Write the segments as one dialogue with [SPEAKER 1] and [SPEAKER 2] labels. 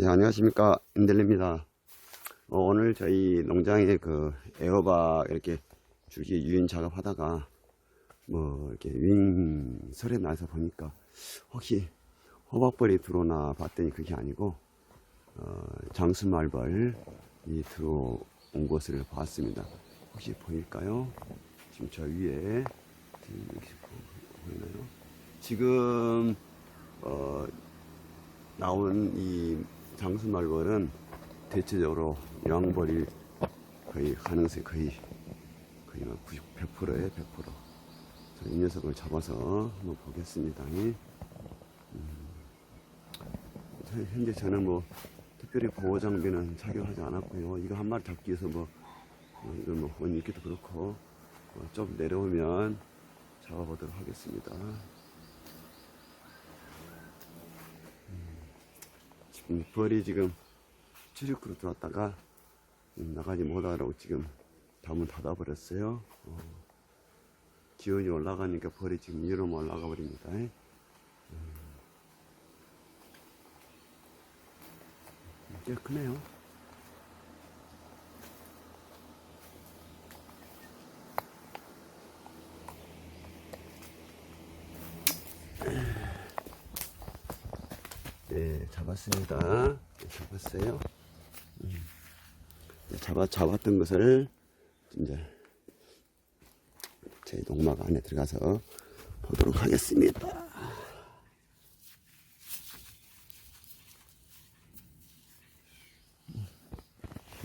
[SPEAKER 1] 네, 안녕하십니까. 인델입니다. 어, 오늘 저희 농장에 그 에어바 이렇게 줄기 유인 작업하다가 뭐 이렇게 윙 소리 나서 보니까 혹시 호박벌이 들어오나 봤더니 그게 아니고 어, 장수말벌이 들어온 것을 봤습니다. 혹시 보일까요? 지금 저 위에 보이나요? 지금 어, 나온 이 장수말벌은 대체적으로 양벌이 거의 가능성이 거의 거의 90, 100%에 100%. 자, 이 녀석을 잡아서 한번 보겠습니다. 음, 현- 현재 저는 뭐 특별히 보호 장비는 착용하지 않았고요. 이거 한 마리 잡기 위해서 뭐 어, 이건 뭐 원익기도 그렇고 어, 좀 내려오면 잡아보도록 하겠습니다. 벌이 지금 출입구로 들어왔다가 음, 나가지 못하라고 지금 다문 닫아버렸어요. 어, 기온이 올라가니까 벌이 지금 위로 올라가 버립니다. 음. 꽤 크네요. 네, 잡았습니다. 네, 잡았어요. 음. 네, 잡아, 잡았던 것을 이제 제 농막 안에 들어가서 보도록 하겠습니다.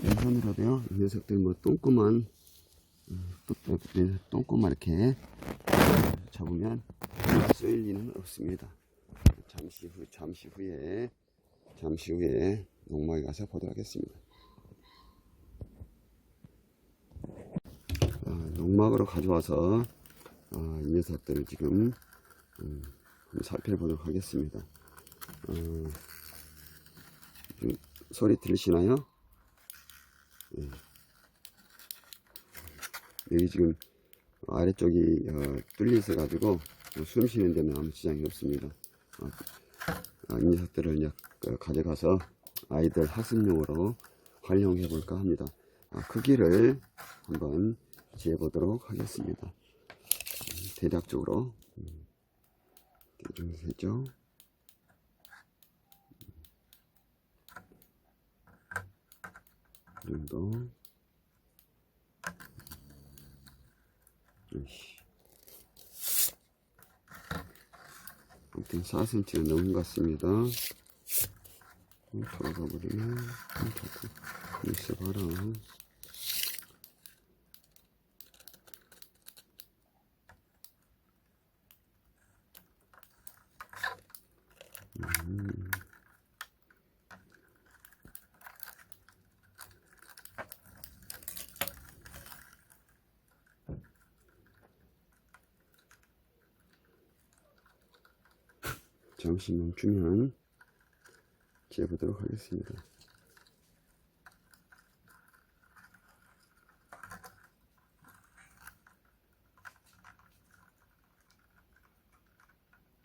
[SPEAKER 1] 왼손으로도요, 이 녀석들 뭐 똥꼬만, 음, 똥꼬만 이렇게 잡으면 쏠 리는 없습니다. 잠시 후, 잠시 후에, 잠시 후에 농막에 가서 보도록 하겠습니다. 아, 농막으로 가져와서 아, 이 녀석들을 지금 음, 살펴보도록 하겠습니다. 어, 소리 들리시나요? 예. 여기 지금 아래쪽이 어, 뚫려 있어 가지고 숨 쉬는 데는 아무 지장이 없습니다. 어, 녀석들을 이제 그 가져가서 아이들 학습용으로 활용해 볼까 합니다. 아, 크기를 한번 재보도록 하겠습니다. 음, 대략적으로 음, 이 정도 되죠? 이 정도. 으이 씨. 아무튼 4cm가 넘은 것 같습니다. 음, 돌아가 버리면 음, 자꾸 있어봐라. 잠시 멈추면 재보도록 하겠습니다.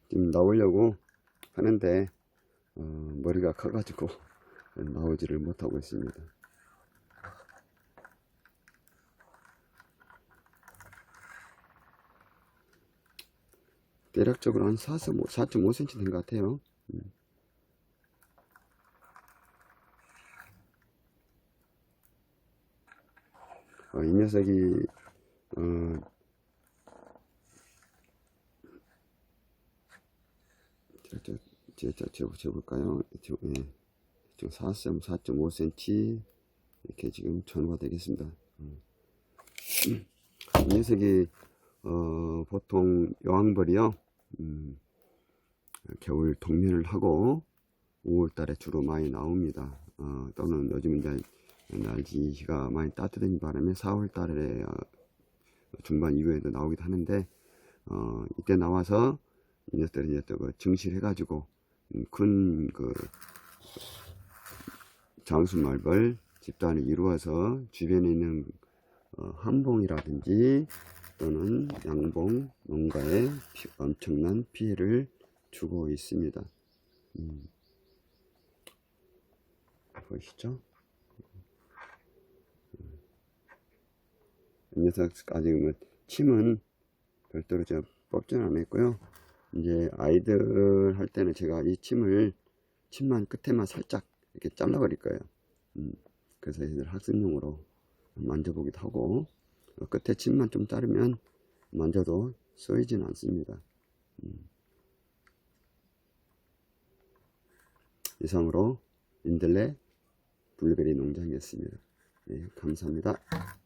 [SPEAKER 1] 지금 나오려고 하는데 어, 머리가 커가지고 나오지를 못하고 있습니다. 대략적으로 한 4.5cm 된 것 같아요. 음. 어, 이 녀석이 어, 저, 저, 저, 저, 저, 저 볼까요? 저, 예. 지금 4.4.5cm 이렇게 지금 전후가 되겠습니다. 음. 이 녀석이 어, 보통 여왕벌이요. 음, 겨울 동면을 하고 5월달에 주로 많이 나옵니다. 어, 또는 요즘 이제 날씨가 많이 따뜻한 바람에 4월달에 어, 중반 이후에도 나오기도 하는데 어, 이때 나와서 이 녀석들이 이제 또그 증실해가지고 음, 큰그 장수말벌 집단을 이루어서 주변에 있는 어, 한봉이라든지 또는 양봉 농가에 피- 엄청난 피해를 주고 있습니다. 음. 보이시죠? 이 녀석 아직 뭐 침은 별도로 제가 뽑지는 않았고요. 이제 아이들 할 때는 제가 이 침을 침만 끝에만 살짝 이렇게 잘라 버릴 거예요. 음, 그래서 애들 학습용으로 만져보기도 하고 어, 끝에 침만 좀 자르면 만져도 쏘이지는 않습니다. 음. 이상으로 인들레 블루베리 농장이었습니다. 네, 감사합니다.